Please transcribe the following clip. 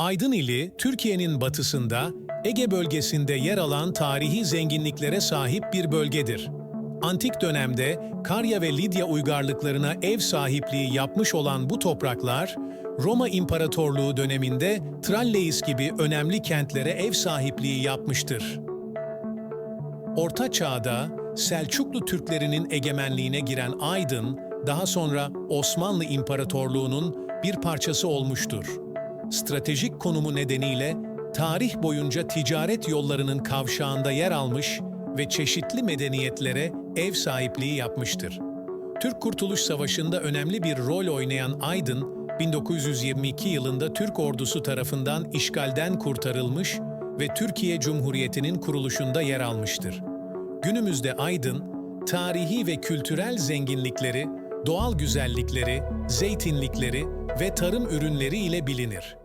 Aydın ili, Türkiye'nin batısında, Ege bölgesinde yer alan tarihi zenginliklere sahip bir bölgedir. Antik dönemde Karya ve Lidya uygarlıklarına ev sahipliği yapmış olan bu topraklar, Roma İmparatorluğu döneminde Tralleis gibi önemli kentlere ev sahipliği yapmıştır. Orta Çağ'da Selçuklu Türklerinin egemenliğine giren Aydın, daha sonra Osmanlı İmparatorluğu'nun bir parçası olmuştur. Stratejik konumu nedeniyle tarih boyunca ticaret yollarının kavşağında yer almış ve çeşitli medeniyetlere ev sahipliği yapmıştır. Türk Kurtuluş Savaşı'nda önemli bir rol oynayan Aydın, 1922 yılında Türk ordusu tarafından işgalden kurtarılmış ve Türkiye Cumhuriyeti'nin kuruluşunda yer almıştır. Günümüzde Aydın, tarihi ve kültürel zenginlikleri, doğal güzellikleri, zeytinlikleri ve tarım ürünleri ile bilinir.